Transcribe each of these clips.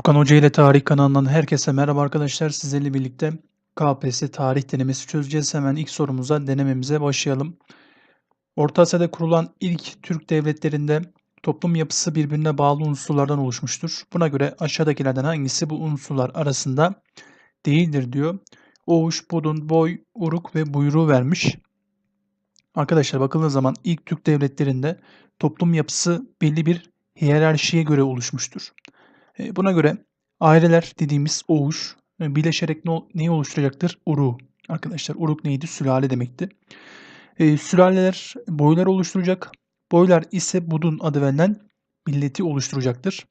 Furkan Hoca ile Tarih kanalından herkese merhaba arkadaşlar. Sizlerle birlikte KPSS tarih denemesi çözeceğiz. Hemen ilk sorumuza denememize başlayalım. Orta Asya'da kurulan ilk Türk devletlerinde toplum yapısı birbirine bağlı unsurlardan oluşmuştur. Buna göre aşağıdakilerden hangisi bu unsurlar arasında değildir diyor. Oğuş, Budun, Boy, Uruk ve Buyruğu vermiş. Arkadaşlar bakıldığı zaman ilk Türk devletlerinde toplum yapısı belli bir hiyerarşiye göre oluşmuştur. E, buna göre aileler dediğimiz oğuş e, birleşerek ne, neyi oluşturacaktır? Uru. Arkadaşlar uruk neydi? Sülale demekti. E, sülaleler boylar oluşturacak. Boylar ise Budun adı verilen milleti oluşturacaktır.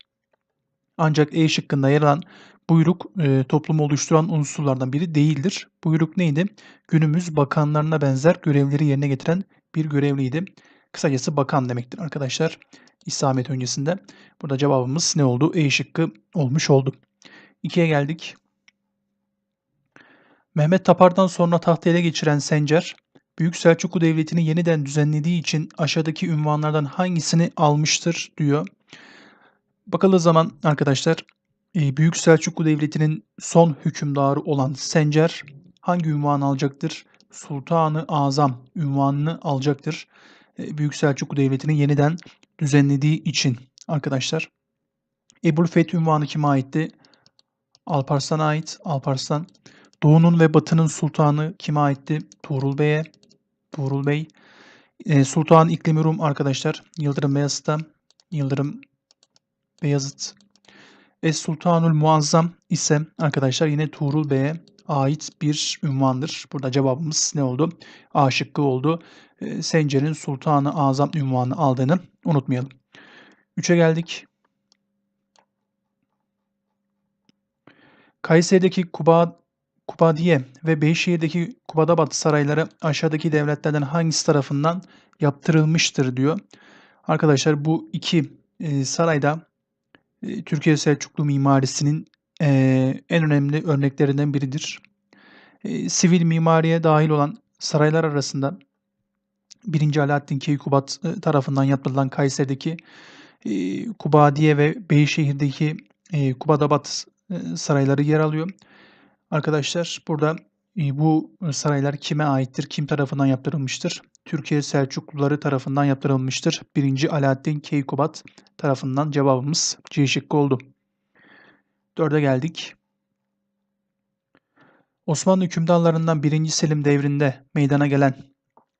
Ancak E şıkkında yer alan buyruk e, toplumu oluşturan unsurlardan biri değildir. Buyruk neydi? Günümüz bakanlarına benzer görevleri yerine getiren bir görevliydi. Kısacası bakan demektir arkadaşlar. İslamiyet öncesinde. Burada cevabımız ne oldu? E şıkkı olmuş oldu. 2'ye geldik. Mehmet Tapar'dan sonra tahtı ele geçiren Sencer, Büyük Selçuklu Devleti'ni yeniden düzenlediği için aşağıdaki ünvanlardan hangisini almıştır diyor. Bakalım zaman arkadaşlar e, Büyük Selçuklu Devleti'nin son hükümdarı olan Sencer hangi ünvanı alacaktır? Sultanı Azam ünvanını alacaktır. E, Büyük Selçuklu Devleti'ni yeniden düzenlediği için arkadaşlar. Ebul Feth ünvanı kime aitti? Alparslan'a ait. Alparslan. Doğu'nun ve Batı'nın sultanı kime aitti? Tuğrul Bey'e. Tuğrul Bey. E, Sultan İklimi Rum arkadaşlar. Yıldırım Beyazıt'ta. Yıldırım Beyazıt. Es Sultanul Muazzam ise arkadaşlar yine Tuğrul Bey'e ait bir ünvandır. Burada cevabımız ne oldu? A şıkkı oldu. E, Sencer'in Sultanı Azam ünvanı aldığını unutmayalım. 3'e geldik. Kayseri'deki Kuba, Kubadiye ve Beyşehir'deki Kubadabat sarayları aşağıdaki devletlerden hangisi tarafından yaptırılmıştır diyor. Arkadaşlar bu iki e, sarayda e, Türkiye Selçuklu mimarisinin e, en önemli örneklerinden biridir. E, sivil mimariye dahil olan saraylar arasında 1. Alaaddin Keykubat e, tarafından yapılan Kayseri'deki e, Kubadiye ve Beyşehir'deki e, Kubadabat e, sarayları yer alıyor. Arkadaşlar burada e, bu saraylar kime aittir, kim tarafından yaptırılmıştır? Türkiye Selçukluları tarafından yaptırılmıştır. 1. Alaaddin Keykubat tarafından cevabımız C şıkkı oldu. Dörde geldik. Osmanlı hükümdarlarından 1. Selim devrinde meydana gelen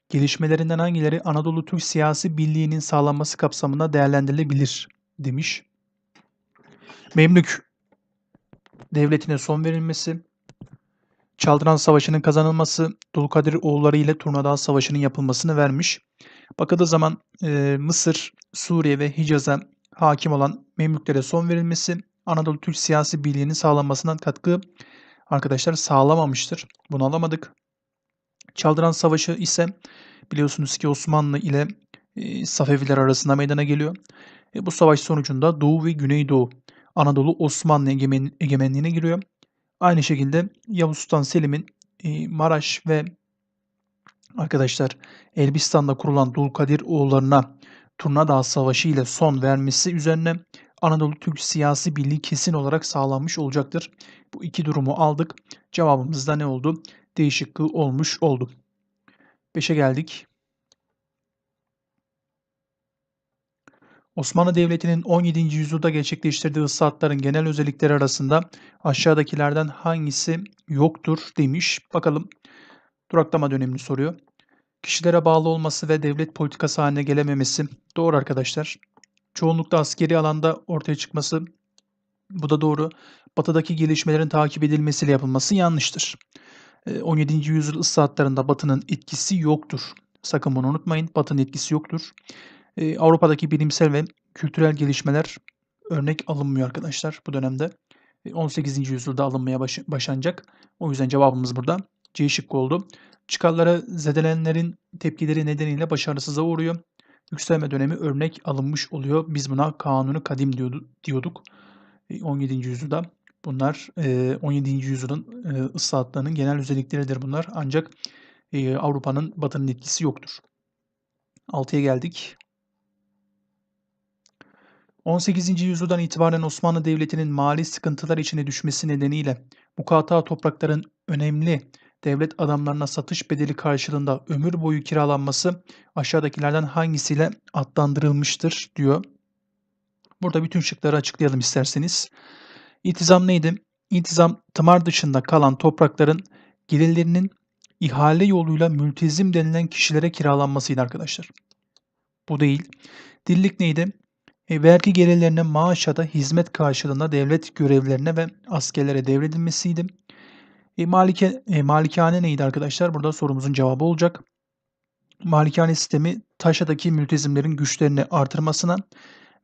gelişmelerinden hangileri Anadolu Türk siyasi birliğinin sağlanması kapsamında değerlendirilebilir demiş. Memlük devletine son verilmesi, Çaldıran Savaşı'nın kazanılması, Dulkadir oğulları ile Turnadağ Savaşı'nın yapılmasını vermiş. Bakıldığı zaman e, Mısır, Suriye ve Hicaz'a hakim olan Memlüklere son verilmesi, Anadolu Türk siyasi birliğinin sağlanmasından katkı arkadaşlar sağlamamıştır. Bunu alamadık. Çaldıran Savaşı ise biliyorsunuz ki Osmanlı ile e, Safeviler arasında meydana geliyor. E, bu savaş sonucunda Doğu ve Güneydoğu Anadolu Osmanlı egemen, egemenliğine giriyor. Aynı şekilde Yavuz Sultan Selim'in e, Maraş ve arkadaşlar Elbistan'da kurulan Dulkadir oğullarına Turnadağ Savaşı ile son vermesi üzerine Anadolu Türk siyasi birliği kesin olarak sağlanmış olacaktır. Bu iki durumu aldık. Cevabımız da ne oldu? Değişikliği olmuş oldu. 5'e geldik. Osmanlı Devleti'nin 17. yüzyılda gerçekleştirdiği ıslahatların genel özellikleri arasında aşağıdakilerden hangisi yoktur demiş. Bakalım duraklama dönemini soruyor. Kişilere bağlı olması ve devlet politikası haline gelememesi doğru arkadaşlar. Çoğunlukla askeri alanda ortaya çıkması bu da doğru. Batıdaki gelişmelerin takip edilmesiyle yapılması yanlıştır. 17. yüzyıl ıslahatlarında Batı'nın etkisi yoktur. Sakın bunu unutmayın. Batı'nın etkisi yoktur. Avrupa'daki bilimsel ve kültürel gelişmeler örnek alınmıyor arkadaşlar bu dönemde. 18. yüzyılda alınmaya baş, başlanacak. O yüzden cevabımız burada C şıkkı oldu. Çıkarları zedelenenlerin tepkileri nedeniyle başarısıza uğruyor. Yükselme dönemi örnek alınmış oluyor. Biz buna kanunu kadim diyorduk 17. yüzyılda. Bunlar 17. yüzyılın ıslahatlarının genel özellikleridir bunlar. Ancak Avrupa'nın batının etkisi yoktur. 6'ya geldik. 18. yüzyıldan itibaren Osmanlı Devleti'nin mali sıkıntılar içine düşmesi nedeniyle mukata toprakların önemli devlet adamlarına satış bedeli karşılığında ömür boyu kiralanması aşağıdakilerden hangisiyle adlandırılmıştır diyor. Burada bütün şıkları açıklayalım isterseniz. İltizam neydi? İltizam tımar dışında kalan toprakların gelirlerinin ihale yoluyla mültezim denilen kişilere kiralanmasıydı arkadaşlar. Bu değil. Dillik neydi? E, vergi gelirlerine maaş da hizmet karşılığında devlet görevlerine ve askerlere devredilmesiydi. E, malike, e, malikane neydi arkadaşlar? Burada sorumuzun cevabı olacak. Malikane sistemi taşadaki mültezimlerin güçlerini artırmasına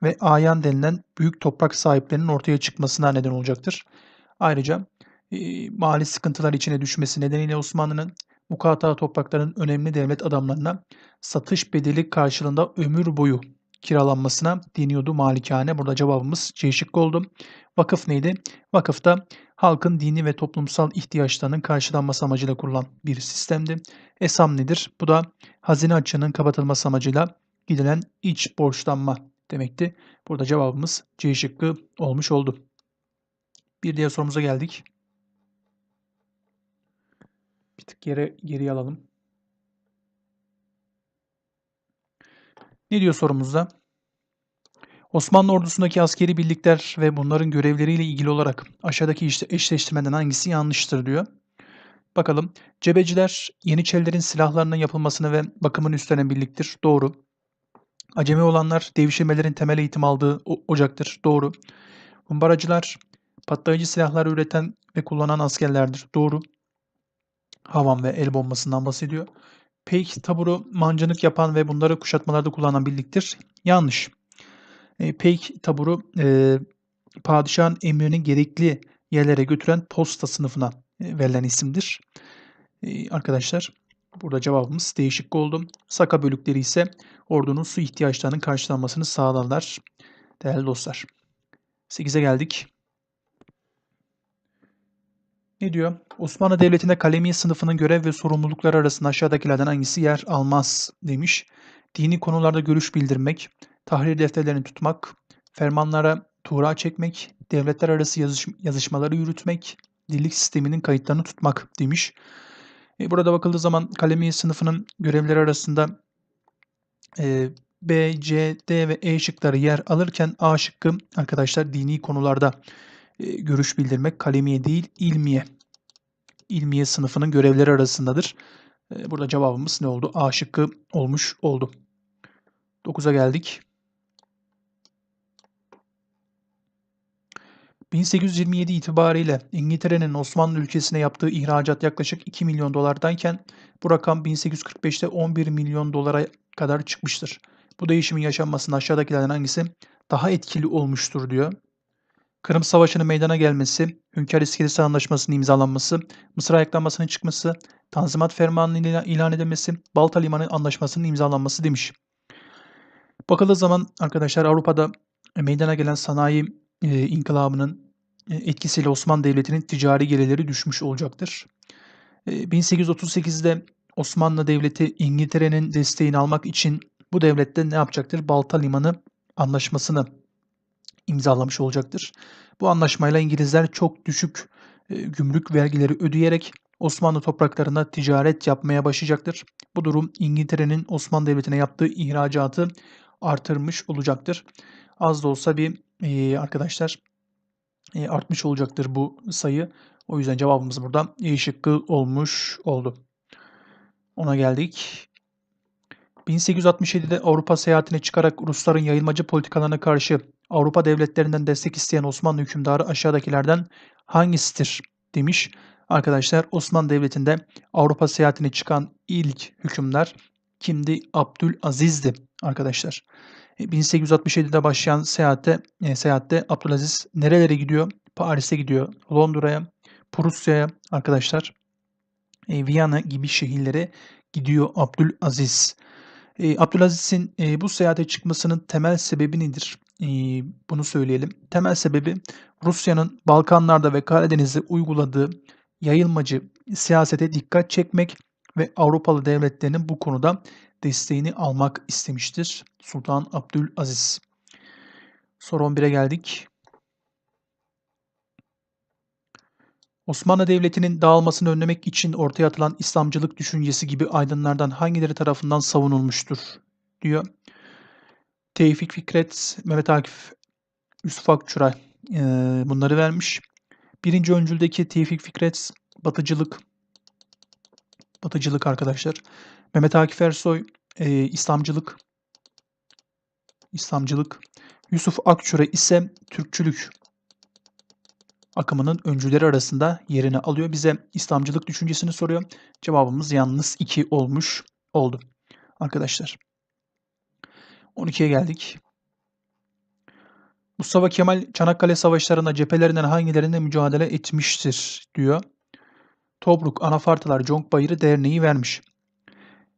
ve ayan denilen büyük toprak sahiplerinin ortaya çıkmasına neden olacaktır. Ayrıca e, mali sıkıntılar içine düşmesi nedeniyle Osmanlı'nın mukata toprakların önemli devlet adamlarına satış bedeli karşılığında ömür boyu kiralanmasına deniyordu malikane. Burada cevabımız C şıkkı oldu. Vakıf neydi? Vakıf da halkın dini ve toplumsal ihtiyaçlarının karşılanması amacıyla kurulan bir sistemdi. Esam nedir? Bu da hazine açığının kapatılması amacıyla gidilen iç borçlanma demekti. Burada cevabımız C şıkkı olmuş oldu. Bir diğer sorumuza geldik. Bir tık geri, geriye alalım. Ne diyor sorumuzda? Osmanlı ordusundaki askeri birlikler ve bunların görevleriyle ilgili olarak aşağıdaki işte eşleştirmeden hangisi yanlıştır diyor. Bakalım. Cebeciler Yeniçerilerin silahlarının yapılmasını ve bakımını üstlenen birliktir. Doğru. Acemi olanlar devşirmelerin temel eğitim aldığı ocaktır. Doğru. Humbaracılar patlayıcı silahlar üreten ve kullanan askerlerdir. Doğru. Havan ve el bombasından bahsediyor. Peyk taburu mancınık yapan ve bunları kuşatmalarda kullanan birliktir. Yanlış. E, Peyk taburu e, padişahın emrinin gerekli yerlere götüren posta sınıfına e, verilen isimdir. E, arkadaşlar burada cevabımız değişik oldu. Saka bölükleri ise ordunun su ihtiyaçlarının karşılanmasını sağlarlar. Değerli dostlar. 8'e geldik. Ne diyor? Osmanlı Devleti'nde kalemi sınıfının görev ve sorumlulukları arasında aşağıdakilerden hangisi yer almaz demiş. Dini konularda görüş bildirmek, tahrir defterlerini tutmak, fermanlara tuğra çekmek, devletler arası yazış yazışmaları yürütmek, dillik sisteminin kayıtlarını tutmak demiş. E, burada bakıldığı zaman kalemi sınıfının görevleri arasında e, B, C, D ve E şıkları yer alırken A şıkkı arkadaşlar dini konularda e, görüş bildirmek kalemiye değil ilmiye. İlmiye sınıfının görevleri arasındadır. Burada cevabımız ne oldu? A şıkkı olmuş oldu. 9'a geldik. 1827 itibariyle İngiltere'nin Osmanlı ülkesine yaptığı ihracat yaklaşık 2 milyon dolardayken bu rakam 1845'te 11 milyon dolara kadar çıkmıştır. Bu değişimin yaşanmasında aşağıdakilerden hangisi daha etkili olmuştur diyor. Kırım Savaşı'nın meydana gelmesi, Hünkar İskelesi Anlaşması'nın imzalanması, Mısır ayaklanmasının çıkması, Tanzimat Fermanı'nın ilan edilmesi, Balta Limanı Anlaşması'nın imzalanması demiş. Bakıldığı zaman arkadaşlar Avrupa'da meydana gelen sanayi e, inkılabının etkisiyle Osmanlı Devleti'nin ticari gelirleri düşmüş olacaktır. E, 1838'de Osmanlı Devleti İngiltere'nin desteğini almak için bu devlette ne yapacaktır? Balta Limanı Anlaşması'nı imzalamış olacaktır. Bu anlaşmayla İngilizler çok düşük e, gümrük vergileri ödeyerek Osmanlı topraklarında ticaret yapmaya başlayacaktır. Bu durum İngiltere'nin Osmanlı Devleti'ne yaptığı ihracatı artırmış olacaktır. Az da olsa bir e, arkadaşlar e, artmış olacaktır bu sayı. O yüzden cevabımız burada E şıkkı olmuş oldu. Ona geldik. 1867'de Avrupa seyahatine çıkarak Rusların yayılmacı politikalarına karşı Avrupa devletlerinden destek isteyen Osmanlı hükümdarı aşağıdakilerden hangisidir demiş. Arkadaşlar Osmanlı Devleti'nde Avrupa seyahatine çıkan ilk hükümdar kimdi? Abdülaziz'di arkadaşlar. 1867'de e, başlayan seyahatte, e, seyahatte Abdülaziz nerelere gidiyor? Paris'e gidiyor, Londra'ya, Prusya'ya arkadaşlar, e, Viyana gibi şehirlere gidiyor Abdülaziz. E, Abdülaziz'in e, bu seyahate çıkmasının temel sebebi nedir? E, bunu söyleyelim. Temel sebebi Rusya'nın Balkanlarda ve Karadeniz'de uyguladığı yayılmacı siyasete dikkat çekmek ve Avrupalı devletlerinin bu konuda desteğini almak istemiştir Sultan Abdülaziz. Soru 11'e geldik. Osmanlı Devleti'nin dağılmasını önlemek için ortaya atılan İslamcılık düşüncesi gibi aydınlardan hangileri tarafından savunulmuştur? diyor. Tevfik Fikret, Mehmet Akif, Yusuf Akçuray e, bunları vermiş. Birinci öncüldeki Tevfik Fikret, batıcılık, batıcılık arkadaşlar. Mehmet Akif Ersoy, e, İslamcılık, İslamcılık. Yusuf Akçura ise Türkçülük akımının öncüleri arasında yerini alıyor. Bize İslamcılık düşüncesini soruyor. Cevabımız yalnız 2 olmuş oldu. Arkadaşlar. 12'ye geldik. Mustafa Kemal Çanakkale Savaşlarında cephelerinden hangilerinde mücadele etmiştir diyor. Tobruk Anafartalar Conk Bayırı Derneği vermiş.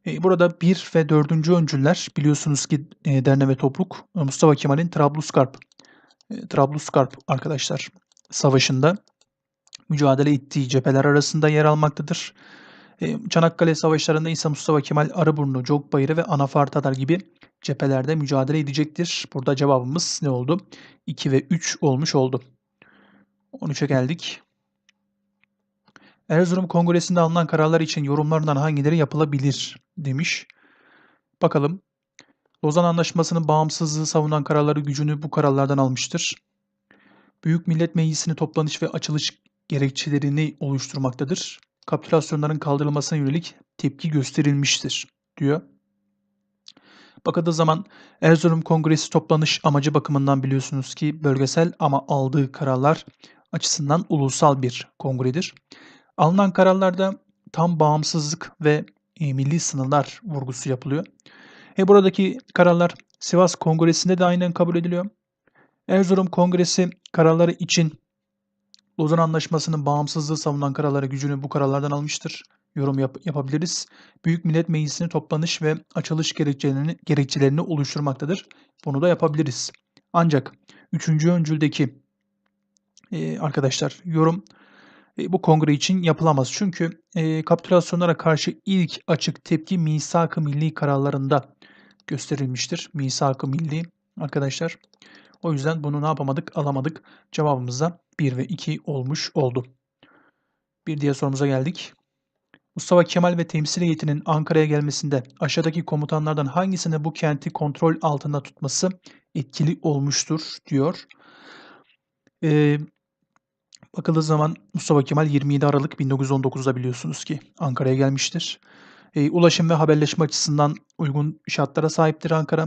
E, burada bir ve dördüncü öncüller biliyorsunuz ki e, Derne ve Tobruk e, Mustafa Kemal'in Trablusgarp, Trablusgarp arkadaşlar savaşında mücadele ettiği cepheler arasında yer almaktadır. Çanakkale Savaşlarında ise Mustafa Kemal Arıburnu, Cokbayırı ve Anafartalar gibi cephelerde mücadele edecektir. Burada cevabımız ne oldu? 2 ve 3 olmuş oldu. 13'e geldik. Erzurum Kongresi'nde alınan kararlar için yorumlarından hangileri yapılabilir demiş. Bakalım. Lozan Anlaşması'nın bağımsızlığı savunan kararları gücünü bu kararlardan almıştır. Büyük Millet Meclisi'ni toplanış ve açılış gerekçelerini oluşturmaktadır. Kapitülasyonların kaldırılmasına yönelik tepki gösterilmiştir diyor. Bakıldığı zaman Erzurum Kongresi toplanış amacı bakımından biliyorsunuz ki bölgesel ama aldığı kararlar açısından ulusal bir kongredir. Alınan kararlarda tam bağımsızlık ve e, milli sınırlar vurgusu yapılıyor. E, buradaki kararlar Sivas Kongresi'nde de aynen kabul ediliyor. Erzurum Kongresi kararları için Lozan Anlaşması'nın bağımsızlığı savunan kararları gücünü bu kararlardan almıştır. Yorum yap yapabiliriz. Büyük Millet Meclisi'ni toplanış ve açılış gerekçelerini, gerekçelerini oluşturmaktadır. Bunu da yapabiliriz. Ancak 3. öncüldeki e, arkadaşlar yorum bu kongre için yapılamaz. Çünkü e, kapitülasyonlara karşı ilk açık tepki misak-ı milli kararlarında gösterilmiştir. Misak-ı milli arkadaşlar. O yüzden bunu ne yapamadık alamadık. Cevabımız da 1 ve 2 olmuş oldu. Bir diğer sorumuza geldik. Mustafa Kemal ve temsil heyetinin Ankara'ya gelmesinde aşağıdaki komutanlardan hangisine bu kenti kontrol altında tutması etkili olmuştur diyor. Ee, bakıldığı zaman Mustafa Kemal 27 Aralık 1919'da biliyorsunuz ki Ankara'ya gelmiştir. Ee, ulaşım ve haberleşme açısından uygun şartlara sahiptir Ankara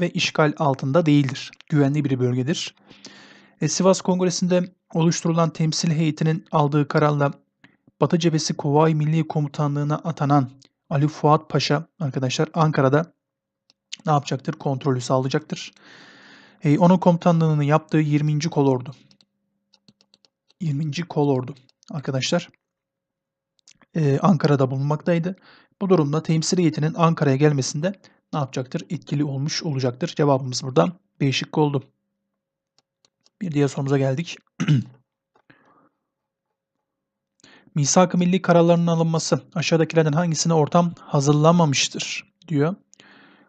ve işgal altında değildir. Güvenli bir bölgedir. E, Sivas Kongresi'nde oluşturulan temsil heyetinin aldığı kararla Batı Cephesi Kuvayi Milli Komutanlığı'na atanan Ali Fuat Paşa arkadaşlar Ankara'da ne yapacaktır? Kontrolü sağlayacaktır. E, onun komutanlığını yaptığı 20. Kolordu. 20. Kolordu arkadaşlar e, Ankara'da bulunmaktaydı. Bu durumda temsil heyetinin Ankara'ya gelmesinde ne yapacaktır? Etkili olmuş olacaktır. Cevabımız burada şıkkı oldu. Bir diğer sorumuza geldik. Misak-ı milli kararlarının alınması aşağıdakilerden hangisine ortam hazırlanmamıştır diyor.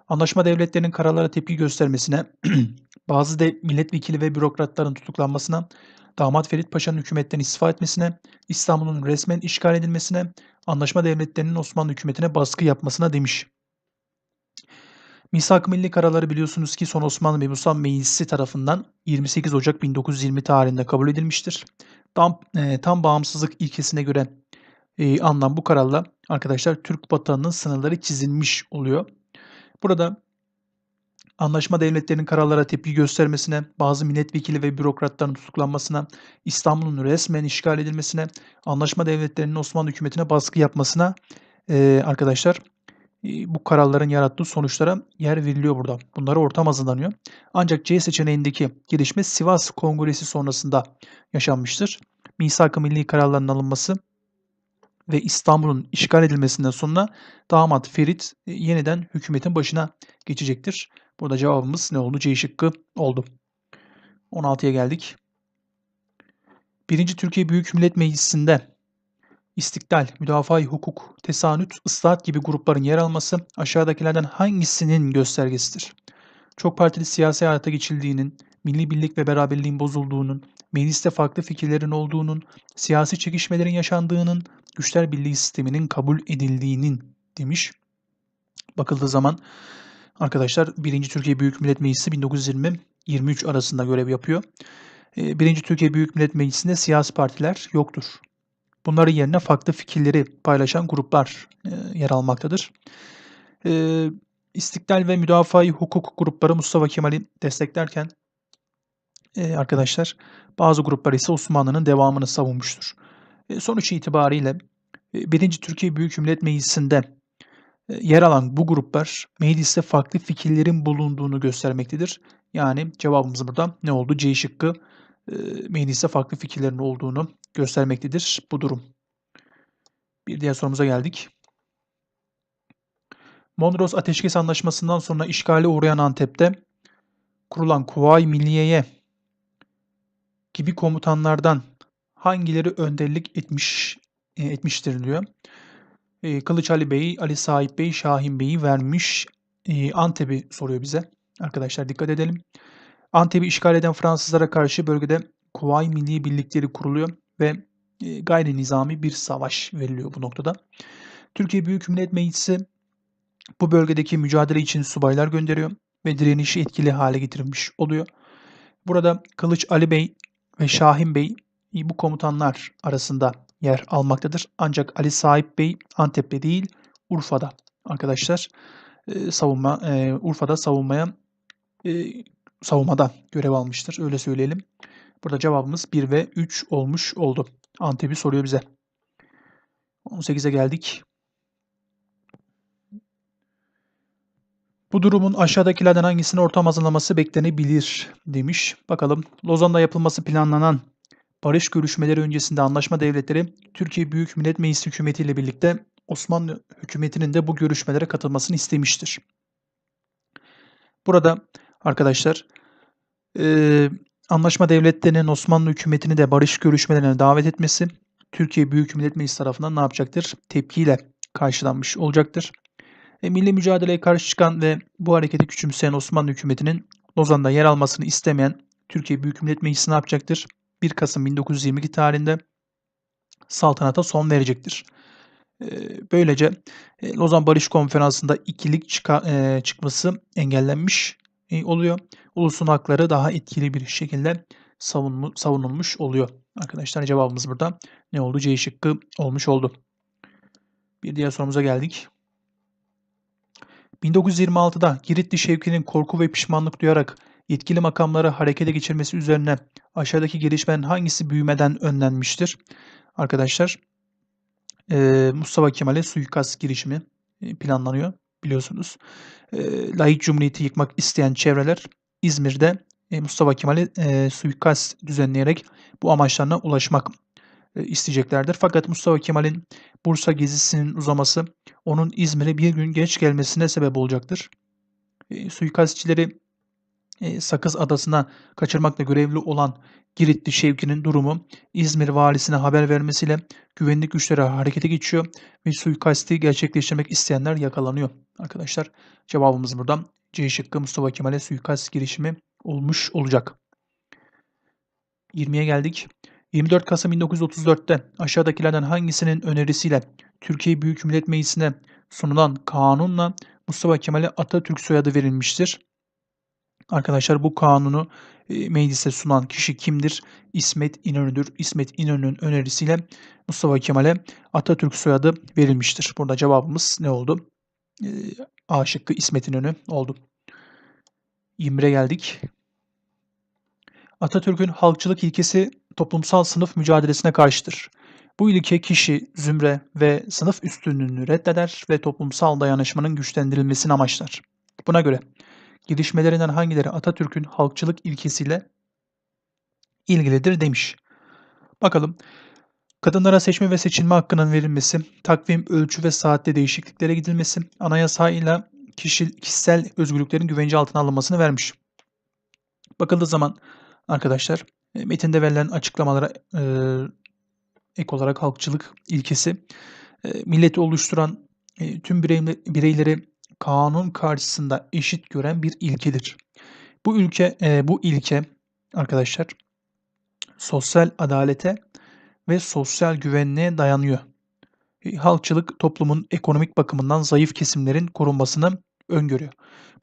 Anlaşma devletlerinin kararlara tepki göstermesine, bazı de milletvekili ve bürokratların tutuklanmasına, Damat Ferit Paşa'nın hükümetten istifa etmesine, İstanbul'un resmen işgal edilmesine, anlaşma devletlerinin Osmanlı hükümetine baskı yapmasına demiş. Misak Milli Kararları biliyorsunuz ki Son Osmanlı Mebusan Meclisi tarafından 28 Ocak 1920 tarihinde kabul edilmiştir. Tam, e, tam bağımsızlık ilkesine göre e, anlam bu kararla arkadaşlar Türk vatanının sınırları çizilmiş oluyor. Burada anlaşma devletlerinin kararlara tepki göstermesine, bazı milletvekili ve bürokratların tutuklanmasına, İstanbul'un resmen işgal edilmesine, anlaşma devletlerinin Osmanlı hükümetine baskı yapmasına e, arkadaşlar bu kararların yarattığı sonuçlara yer veriliyor burada. Bunlara ortam hazırlanıyor. Ancak C seçeneğindeki gelişme Sivas Kongresi sonrasında yaşanmıştır. Misak-ı Milli kararların alınması ve İstanbul'un işgal edilmesinden sonra damat Ferit yeniden hükümetin başına geçecektir. Burada cevabımız ne oldu? C şıkkı oldu. 16'ya geldik. Birinci Türkiye Büyük Millet Meclisi'nde İstiklal, müdafaa hukuk, tesanüt, ıslahat gibi grupların yer alması aşağıdakilerden hangisinin göstergesidir? Çok partili siyasi hayata geçildiğinin, milli birlik ve beraberliğin bozulduğunun, mecliste farklı fikirlerin olduğunun, siyasi çekişmelerin yaşandığının, güçler birliği sisteminin kabul edildiğinin demiş. Bakıldığı zaman arkadaşlar 1. Türkiye Büyük Millet Meclisi 1920-23 arasında görev yapıyor. 1. Türkiye Büyük Millet Meclisi'nde siyasi partiler yoktur. Bunların yerine farklı fikirleri paylaşan gruplar yer almaktadır. İstiklal ve Müdafaa-i Hukuk grupları Mustafa Kemal'i desteklerken arkadaşlar bazı gruplar ise Osmanlı'nın devamını savunmuştur. Sonuç itibariyle 1. Türkiye Büyük Millet Meclisi'nde yer alan bu gruplar mecliste farklı fikirlerin bulunduğunu göstermektedir. Yani cevabımız burada ne oldu? C şıkkı mecliste farklı fikirlerin olduğunu göstermektedir bu durum. Bir diğer sorumuza geldik. Mondros Ateşkes Anlaşması'ndan sonra işgale uğrayan Antep'te kurulan Kuvayi Milliye'ye gibi komutanlardan hangileri önderlik etmiş e, etmiştir diyor. E, Kılıç Ali Bey, Ali Sahip Bey, Şahin Bey'i vermiş. E, Antep'i soruyor bize. Arkadaşlar dikkat edelim. Antep'i işgal eden Fransızlara karşı bölgede Kuvayi Milli Birlikleri kuruluyor ve e, gayri nizami bir savaş veriliyor bu noktada. Türkiye Büyük Millet Meclisi bu bölgedeki mücadele için subaylar gönderiyor ve direnişi etkili hale getirilmiş oluyor. Burada Kılıç Ali Bey ve Şahin Bey bu komutanlar arasında yer almaktadır. Ancak Ali Sahip Bey Antep'te değil Urfa'da arkadaşlar e, savunma e, Urfa'da savunmaya e, savunmada görev almıştır. Öyle söyleyelim. Burada cevabımız 1 ve 3 olmuş oldu. Antep'i soruyor bize. 18'e geldik. Bu durumun aşağıdakilerden hangisinin ortam hazırlaması beklenebilir demiş. Bakalım Lozan'da yapılması planlanan barış görüşmeleri öncesinde anlaşma devletleri Türkiye Büyük Millet Meclisi hükümeti ile birlikte Osmanlı hükümetinin de bu görüşmelere katılmasını istemiştir. Burada arkadaşlar e, anlaşma devletlerinin Osmanlı hükümetini de barış görüşmelerine davet etmesi Türkiye Büyük Millet Meclisi tarafından ne yapacaktır? Tepkiyle karşılanmış olacaktır. E, milli mücadeleye karşı çıkan ve bu hareketi küçümseyen Osmanlı hükümetinin Lozan'da yer almasını istemeyen Türkiye Büyük Millet Meclisi ne yapacaktır? 1 Kasım 1922 tarihinde saltanata son verecektir. E, böylece e, Lozan Barış Konferansı'nda ikilik çıkması engellenmiş oluyor. Ulusun hakları daha etkili bir şekilde savunulmuş oluyor. Arkadaşlar cevabımız burada ne oldu? C şıkkı olmuş oldu. Bir diğer sorumuza geldik. 1926'da Giritli Şevki'nin korku ve pişmanlık duyarak yetkili makamları harekete geçirmesi üzerine aşağıdaki gelişmenin hangisi büyümeden önlenmiştir? Arkadaşlar e, Mustafa Kemal'e suikast girişimi planlanıyor biliyorsunuz. E, Layık Cumhuriyeti yıkmak isteyen çevreler İzmir'de e, Mustafa Kemal'e e, suikast düzenleyerek bu amaçlarına ulaşmak e, isteyeceklerdir. Fakat Mustafa Kemal'in Bursa gezisinin uzaması onun İzmir'e bir gün geç gelmesine sebep olacaktır. E, suikastçileri e, Sakız Adası'na kaçırmakla görevli olan Giritli Şevki'nin durumu İzmir valisine haber vermesiyle güvenlik güçleri harekete geçiyor ve suikasti gerçekleştirmek isteyenler yakalanıyor. Arkadaşlar cevabımız buradan C şıkkı Mustafa Kemal'e suikast girişimi olmuş olacak. 20'ye geldik. 24 Kasım 1934'te aşağıdakilerden hangisinin önerisiyle Türkiye Büyük Millet Meclisi'ne sunulan kanunla Mustafa Kemal'e Atatürk soyadı verilmiştir? Arkadaşlar bu kanunu e, meclise sunan kişi kimdir? İsmet İnönü'dür. İsmet İnönü'nün önerisiyle Mustafa Kemal'e Atatürk soyadı verilmiştir. Burada cevabımız ne oldu? E, A şıkkı İsmet İnönü oldu. 21'e geldik. Atatürk'ün halkçılık ilkesi toplumsal sınıf mücadelesine karşıdır. Bu ilke kişi, zümre ve sınıf üstünlüğünü reddeder ve toplumsal dayanışmanın güçlendirilmesini amaçlar. Buna göre gelişmelerinden hangileri Atatürk'ün halkçılık ilkesiyle ilgilidir demiş. Bakalım. Kadınlara seçme ve seçilme hakkının verilmesi, takvim, ölçü ve saatte değişikliklere gidilmesi, anayasayla kişi, kişisel özgürlüklerin güvence altına alınmasını vermiş. Bakıldığı zaman arkadaşlar e, metinde verilen açıklamalara e, ek olarak halkçılık ilkesi milleti oluşturan tüm birey, bireyleri kanun karşısında eşit gören bir ilkedir. Bu ülke, bu ilke arkadaşlar sosyal adalete ve sosyal güvenliğe dayanıyor. E, halkçılık toplumun ekonomik bakımından zayıf kesimlerin korunmasını öngörüyor.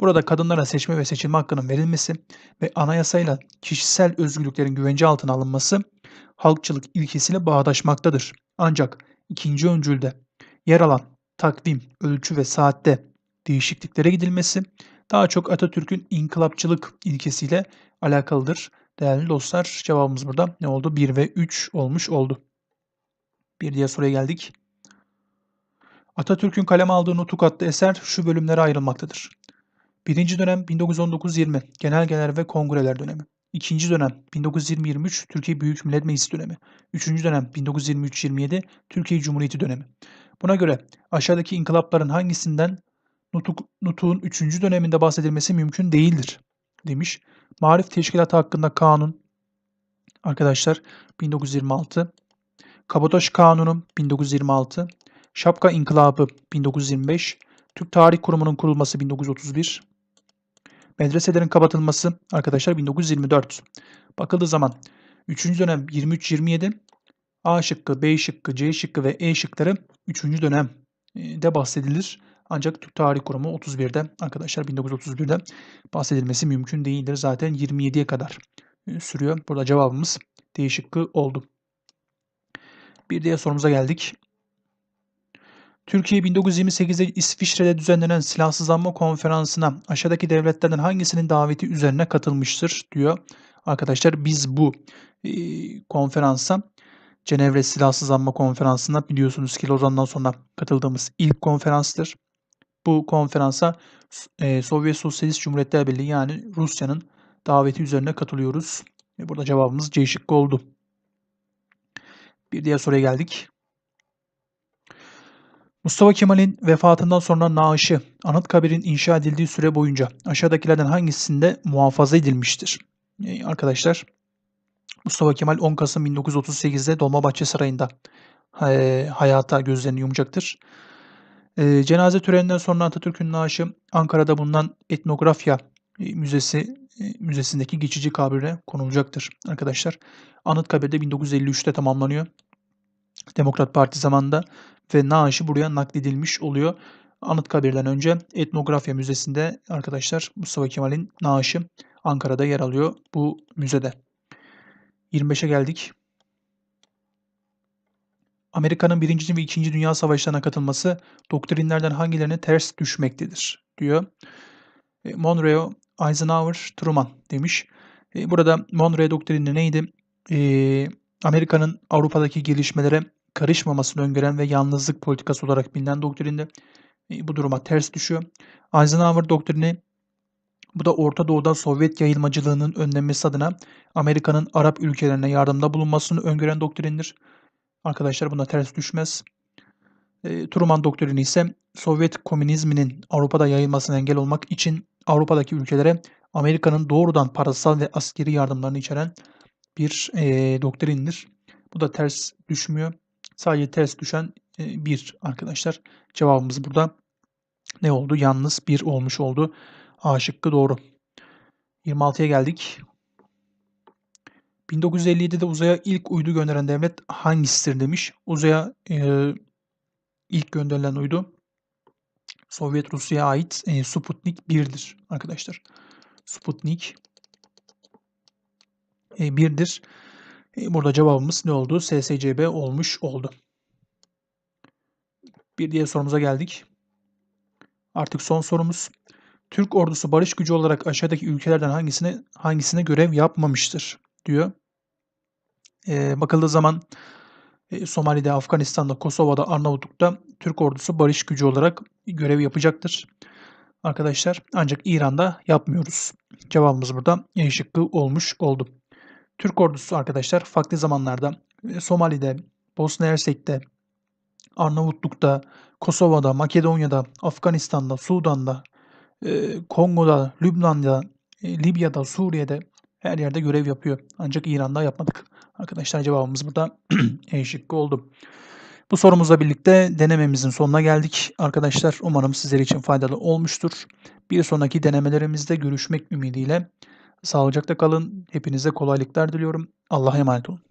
Burada kadınlara seçme ve seçilme hakkının verilmesi ve anayasayla kişisel özgürlüklerin güvence altına alınması halkçılık ilkesiyle bağdaşmaktadır. Ancak ikinci öncülde yer alan takvim, ölçü ve saatte değişikliklere gidilmesi daha çok Atatürk'ün inkılapçılık ilkesiyle alakalıdır. Değerli dostlar cevabımız burada ne oldu? 1 ve 3 olmuş oldu. Bir diğer soruya geldik. Atatürk'ün kaleme aldığı Nutuk adlı eser şu bölümlere ayrılmaktadır. Birinci dönem 1919-20 Genelgeler ve Kongreler dönemi. İkinci dönem 1920-23 Türkiye Büyük Millet Meclisi dönemi. Üçüncü dönem 1923-27 Türkiye Cumhuriyeti dönemi. Buna göre aşağıdaki inkılapların hangisinden Nutuk, Nutuk'un üçüncü döneminde bahsedilmesi mümkün değildir demiş. Marif Teşkilatı hakkında kanun arkadaşlar 1926. Kabataş Kanunu 1926. Şapka İnkılabı 1925. Türk Tarih Kurumu'nun kurulması 1931. Medreselerin kapatılması arkadaşlar 1924. Bakıldığı zaman 3. dönem 23-27 A şıkkı, B şıkkı, C şıkkı ve E şıkları 3. dönem de bahsedilir. Ancak Türk Tarih Kurumu 31'de arkadaşlar 1931'de bahsedilmesi mümkün değildir. Zaten 27'ye kadar sürüyor. Burada cevabımız D şıkkı oldu. Bir diğer sorumuza geldik. Türkiye 1928'de İsviçre'de düzenlenen silahsızlanma konferansına aşağıdaki devletlerden hangisinin daveti üzerine katılmıştır diyor. Arkadaşlar biz bu e, konferansa Cenevre Silahsızlanma Konferansı'na biliyorsunuz ki Lozan'dan sonra katıldığımız ilk konferanstır. Bu konferansa e, Sovyet Sosyalist Cumhuriyetler Birliği yani Rusya'nın daveti üzerine katılıyoruz. E, burada cevabımız C şıkkı oldu. Bir diğer soruya geldik. Mustafa Kemal'in vefatından sonra naaşı Anıtkabir'in inşa edildiği süre boyunca aşağıdakilerden hangisinde muhafaza edilmiştir? Ee, arkadaşlar Mustafa Kemal 10 Kasım 1938'de Dolmabahçe Sarayı'nda e, hayata gözlerini yumacaktır. E, cenaze töreninden sonra Atatürk'ün naaşı Ankara'da bulunan Etnografya e, Müzesi e, Müzesi'ndeki geçici kabire konulacaktır arkadaşlar. Anıtkabir'de 1953'te tamamlanıyor. Demokrat Parti zamanında ve naaşı buraya nakledilmiş oluyor. Anıtkabir'den önce Etnografya Müzesi'nde arkadaşlar Mustafa Kemal'in naaşı Ankara'da yer alıyor bu müzede. 25'e geldik. Amerika'nın 1. ve 2. Dünya Savaşlarına katılması doktrinlerden hangilerine ters düşmektedir diyor. E, Monroe, Eisenhower, Truman demiş. E, burada Monroe doktrini neydi? E, Amerika'nın Avrupa'daki gelişmelere karışmamasını öngören ve yalnızlık politikası olarak bilinen doktrinde bu duruma ters düşüyor. Eisenhower doktrini bu da Orta Doğu'da Sovyet yayılmacılığının önlenmesi adına Amerika'nın Arap ülkelerine yardımda bulunmasını öngören doktrindir. Arkadaşlar buna ters düşmez. E, Truman doktrini ise Sovyet komünizminin Avrupa'da yayılmasına engel olmak için Avrupa'daki ülkelere Amerika'nın doğrudan parasal ve askeri yardımlarını içeren bir e, doktrindir. Bu da ters düşmüyor. Sadece ters düşen e, bir arkadaşlar. Cevabımız burada ne oldu? Yalnız bir olmuş oldu. A şıkkı doğru. 26'ya geldik. 1957'de uzaya ilk uydu gönderen devlet hangisidir demiş. Uzaya e, ilk gönderilen uydu Sovyet Rusya'ya ait e, Sputnik 1'dir arkadaşlar. Sputnik e, 1'dir. E, burada cevabımız ne oldu? SSCB olmuş oldu. Bir diğer sorumuza geldik. Artık son sorumuz. Türk ordusu barış gücü olarak aşağıdaki ülkelerden hangisine hangisine görev yapmamıştır diyor. E, bakıldığı zaman e, Somali'de, Afganistan'da, Kosova'da, Arnavutluk'ta Türk ordusu barış gücü olarak görev yapacaktır. Arkadaşlar ancak İran'da yapmıyoruz. Cevabımız burada E şıkkı olmuş oldu. Türk ordusu arkadaşlar farklı zamanlarda e, Somali'de, Bosna Hersek'te, Arnavutluk'ta, Kosova'da, Makedonya'da, Afganistan'da, Sudan'da, e, Kongo'da, Lübnan'da, e, Libya'da, Suriye'de her yerde görev yapıyor. Ancak İran'da yapmadık. Arkadaşlar cevabımız burada E şıkkı oldu. Bu sorumuzla birlikte denememizin sonuna geldik. Arkadaşlar umarım sizler için faydalı olmuştur. Bir sonraki denemelerimizde görüşmek ümidiyle. Sağlıcakla kalın. Hepinize kolaylıklar diliyorum. Allah'a emanet olun.